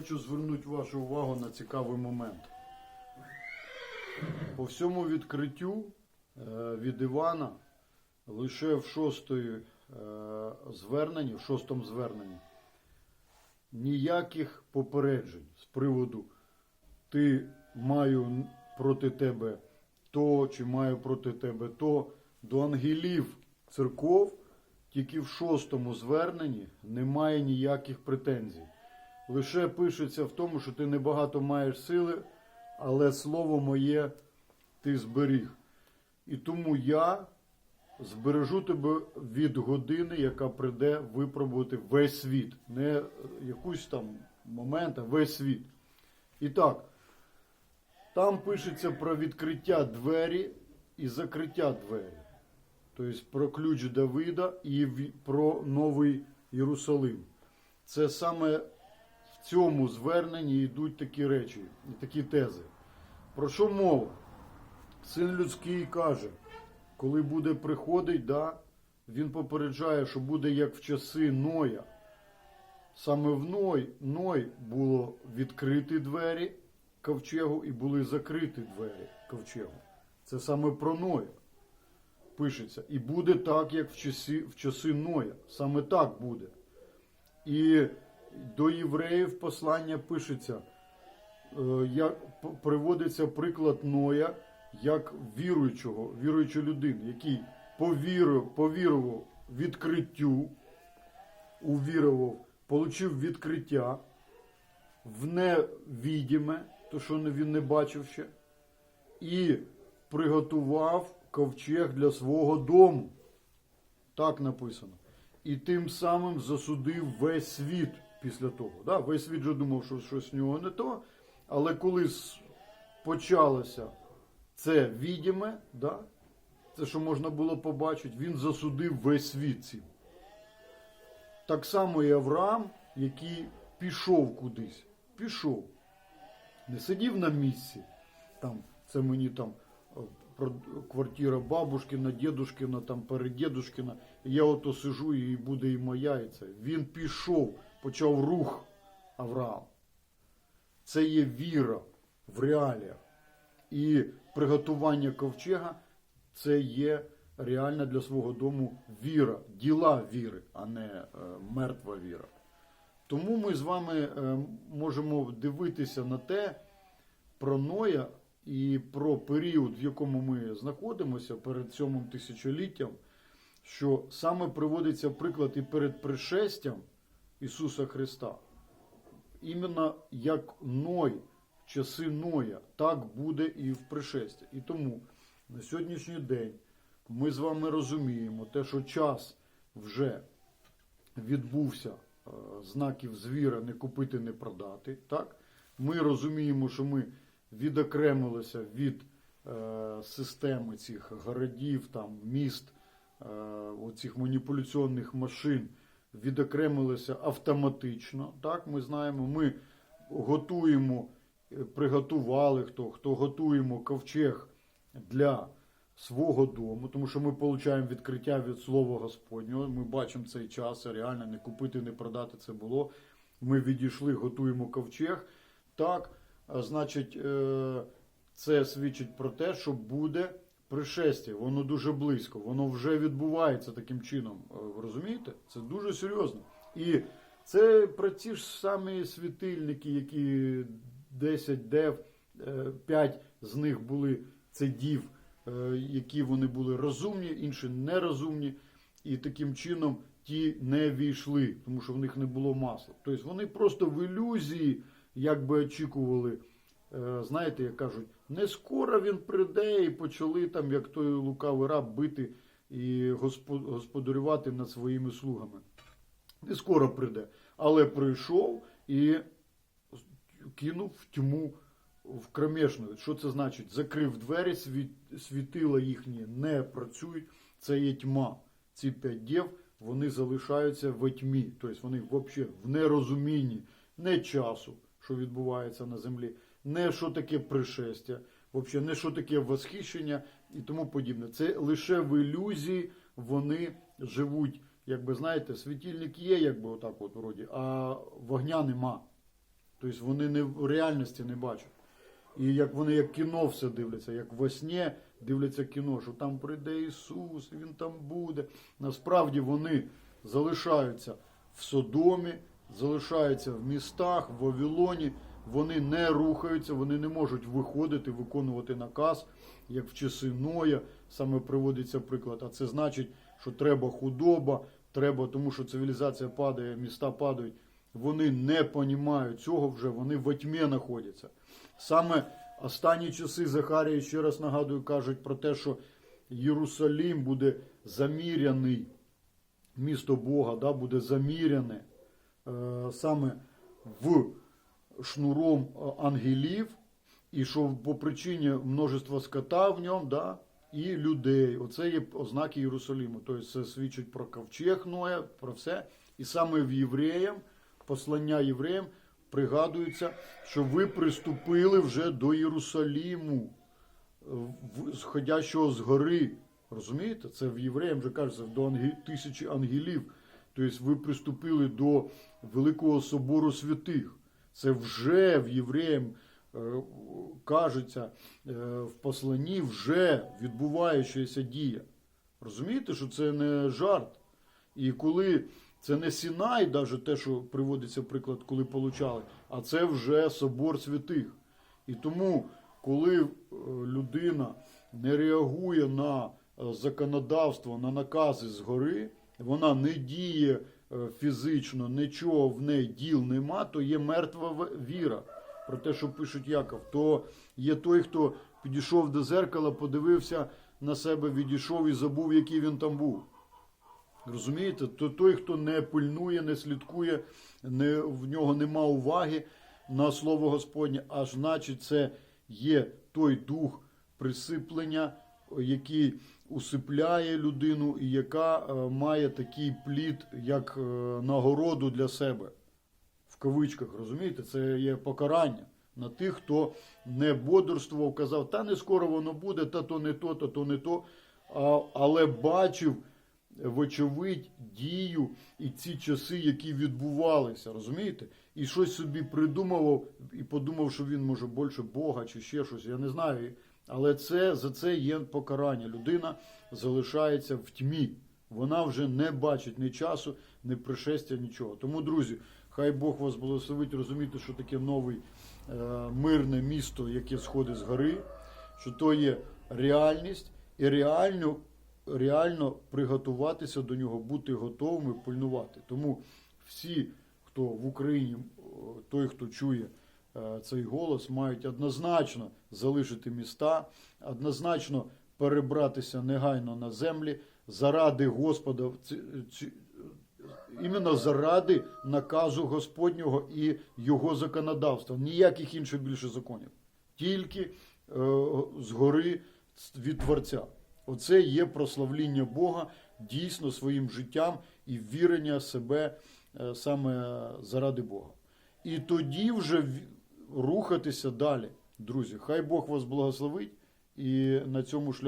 Хочу звернути вашу увагу на цікавий момент. По всьому відкриттю е, від Івана лише в шостої е, зверненні, в шостому зверненні, ніяких попереджень з приводу ти маю проти тебе то, чи маю проти тебе то, до ангелів церков тільки в шостому зверненні немає ніяких претензій. Лише пишеться в тому, що ти небагато маєш сили, але слово моє ти зберіг. І тому я збережу тебе від години, яка прийде випробувати весь світ. Не якусь там момент, а весь світ. І так, там пишеться про відкриття двері і закриття двері. Тобто про ключ Давида і про Новий Єрусалим. Це саме цьому зверненні йдуть такі речі такі тези. Про що мова? Син людський каже, коли буде приходить, да, він попереджає, що буде як в часи Ноя. Саме в Ной, Ной було відкриті двері ковчегу і були закриті двері ковчегу. Це саме про Ноя пишеться. І буде так, як в часи, в часи Ноя. Саме так буде. І до євреїв послання пишеться, е, як приводиться приклад Ноя як віруючого, віруючої людини, який повірив, повірував відкриттю, увірував, получив відкриття в невідіме, то що він не бачив ще, і приготував ковчег для свого дому. Так написано. І тим самим засудив весь світ після того. Да? Весь світ же думав, що щось в нього не то. Але коли почалося це відіме, да? це що можна було побачити, він засудив весь світ цим. Так само і Авраам, який пішов кудись. Пішов. Не сидів на місці. Там, це мені там квартира бабушкина, дедушкина, там переддедушкина. І я ото сижу і буде і моя, і це. Він пішов, почав рух Авраам. Це є віра в реаліях. І приготування ковчега це є реальна для свого дому віра, діла віри, а не е, мертва віра. Тому ми з вами е, можемо дивитися на те про Ноя і про період, в якому ми знаходимося перед сьомим тисячоліттям, що саме приводиться приклад і перед пришестям Ісуса Христа. Іменно як Ной, в часи Ноя, так буде і в пришесті. І тому на сьогоднішній день ми з вами розуміємо те, що час вже відбувся е, знаків звіра не купити, не продати. Так? Ми розуміємо, що ми відокремилися від е, системи цих городів, там, міст, е, оцих маніпуляційних машин, відокремилися автоматично. Так? Ми знаємо, ми готуємо, е, приготували хто, хто готуємо ковчег для свого дому, тому що ми отримуємо відкриття від Слова Господнього. Ми бачимо цей час, реально не купити, не продати це було. Ми відійшли, готуємо ковчег. Так, значить, е, це свідчить про те, що буде пришестя. Воно дуже близько, воно вже відбувається таким чином. Е, Ви розумієте? Це дуже серйозно. І це про ті ж самі світильники, які 10 дев, 5 з них були це дів, е, які вони були розумні, інші нерозумні. І таким чином ті не війшли, тому що в них не було масла. Тобто вони просто в ілюзії, якби очікували, е, знаєте, як кажуть, не скоро він прийде і почали там, як той лукавий раб, бити і господарювати над своїми слугами. Не скоро прийде, але прийшов і кинув в тьму в кромешну. Що це значить? Закрив двері, світила їхні не працюють. Це є тьма. Ці п'ять дів вони залишаються в тьмі. Тобто вони взагалі в нерозумінні не часу, що відбувається на землі, не що таке пришестя, взагалі не що таке восхищення і тому подібне. Це лише в ілюзії вони живуть. Якби знаєте, світильник є, якби отак, от вроді, а вогня нема. Тобто вони не в реальності не бачать. І як вони як кіно все дивляться, як во сні дивляться кіно, що там прийде Ісус, Він там буде. Насправді вони залишаються в Содомі, залишаються в містах, в Вавилоні. Вони не рухаються, вони не можуть виходити, виконувати наказ, як в часи Ноя, саме приводиться приклад. А це значить, що треба худоба, треба, тому що цивілізація падає, міста падають. Вони не понімають цього вже, вони в тьмі знаходяться. Саме останні часи Захарія, ще раз нагадую, кажуть про те, що Єрусалім буде заміряний, місто Бога да, буде заміряне е, саме в шнуром е, ангелів, і що по причині множества скота в ньому, да, і людей. Оце є ознаки Єрусалиму. Тобто це свідчить про ковчег Ноя, про все. І саме в євреям, послання євреям, пригадується, що ви приступили вже до Єрусаліму, е, сходящого з гори. Розумієте? Це в євреям вже кажеться до ангі... тисячі ангелів. Тобто ви приступили до Великого собору святих. Це вже в євреям е, кажеться е, в посланні вже відбуваючася дія. Розумієте, що це не жарт. І коли це не Сінай, навіть те, що приводиться приклад, коли получали, а це вже собор святих. І тому, коли е, людина не реагує на законодавство, на накази згори, вона не діє фізично, нічого в неї діл нема, то є мертва віра. Про те, що пишуть Яков, то є той, хто підійшов до зеркала, подивився на себе, відійшов і забув, який він там був. Розумієте? То той, хто не пильнує, не слідкує, не, в нього нема уваги на слово Господнє, аж значить це є той дух присиплення, який усипляє людину і яка е, має такий плід, як е, нагороду для себе. В кавичках, розумієте, це є покарання на тих, хто не бодрствував, казав, та не скоро воно буде, та то не то, та то не то. А, але бачив, вочевидь, дію і ці часи, які відбувалися, розумієте? І щось собі придумував і подумав, що він може більше Бога чи ще щось, я не знаю. Але це за це є покарання. Людина залишається в тьмі. Вона вже не бачить ні часу, ні пришестя, нічого. Тому, друзі, хай Бог вас благословить розуміти, що таке новий е, мирне місто, яке сходить з гори, що то є реальність, і реально, реально приготуватися до нього, бути готовими, пильнувати. Тому всі, хто в Україні, той, хто чує цей голос, мають однозначно залишити міста, однозначно перебратися негайно на землі заради Господа, іменно заради наказу Господнього і його законодавства. Ніяких інших більше законів. Тільки е, згори від Творця. Оце є прославління Бога дійсно своїм життям і вірення себе е, саме заради Бога. І тоді вже рухатися далі, друзі. Хай Бог вас благословить і на цьому шляху.